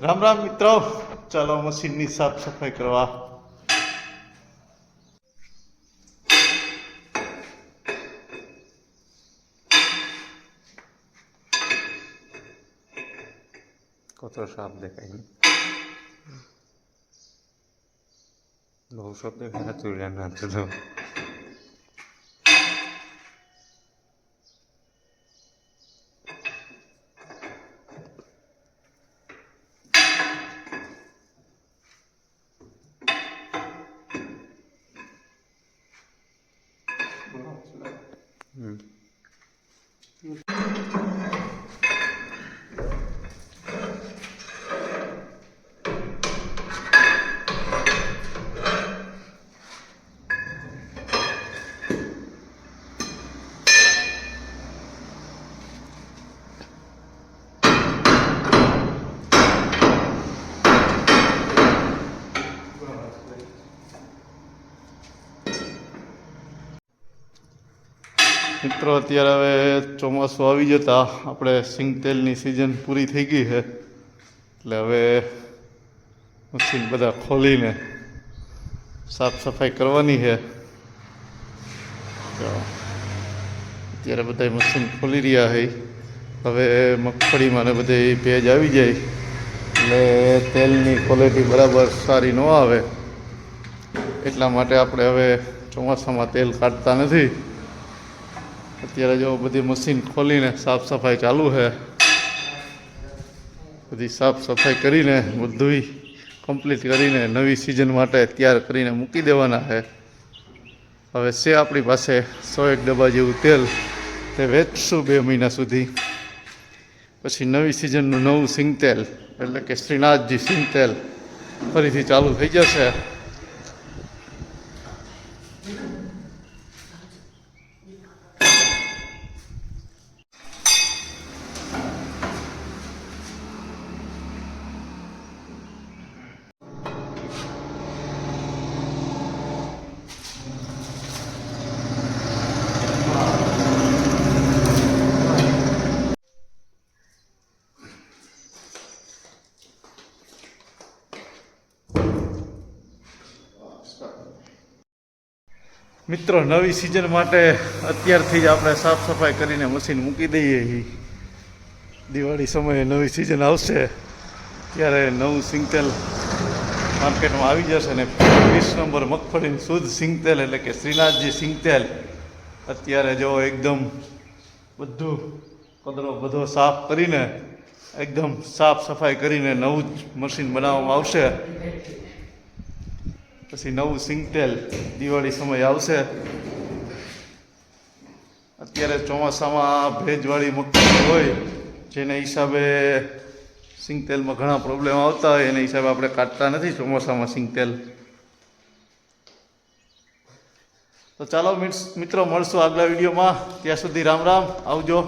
રામ રામ મિત્રો ચાલો મશીનની સાફ સફાઈ કરવા કતો સાફ દેખાય ને બહુ સાફ દેખાય ચૂડ્યા ના તો હમ મિત્રો, અત્યારે હવે ચોમાસું આવી જતા આપણે સિંગ તેલની સિઝન પૂરી થઈ ગઈ છે. એટલે હવે મશીન બધા ખોલીને સાફ સફાઈ કરવાની છે. અત્યારે બધા મશીન ખોલી રહ્યા છે. હવે મગફળીમાં ને બધે ભેજ આવી જાય. એટલે તેલની ક્વોલિટી બરાબર સારી ન આવે. એટલા માટે આપણે હવે ચોમાસામાં તેલ કાઢતા નથી. અત્યારે જો બધી મશીન ખોલીને સાફ સફાઈ ચાલુ છે. બધી સાફ સફાઈ કરીને બધું કમ્પ્લીટ કરીને નવી સિઝન માટે તૈયાર કરીને મૂકી દેવાના છે. હવે છે આપણી પાસે સો એક ડબ્બા જેવું તેલ. તે વેચશું બે મહિના સુધી. પછી નવી સિઝનનું નવું સિંગ તેલ એટલે કે શ્રીનાથજી સિંગ તેલ ફરીથી ચાલુ થઈ જશે. મિત્રો, નવી સિઝન માટે અત્યારથી જ આપણે સાફ સફાઈ કરીને મશીન મૂકી દઈએ દિવાળી સમયે નવી સિઝન આવશે, ત્યારે નવું સિંગતેલ માર્કેટમાં આવી જશે ને વીસ નંબર મગફળીનું શુદ્ધ સિંગતેલ એટલે કે શ્રીનાથજી સિંગતેલ. અત્યારે જો એકદમ બધું કદરો બધો સાફ કરીને, એકદમ સાફ સફાઈ કરીને નવું જ મશીન બનાવવામાં આવશે. પછી નવું સિંગતેલ દિવાળી સમય આવશે અત્યારે ચોમાસામાં ભેજવાળી મગફળી હોય જેના હિસાબે સિંગતેલમાં ઘણા પ્રોબ્લેમ આવતા હોય એના હિસાબે આપણે કાઢતા નથી ચોમાસામાં સિંગતેલ તો ચાલો મિત્રો, મળશું આગલા વિડીયોમાં. ત્યાં સુધી રામ રામ, આવજો.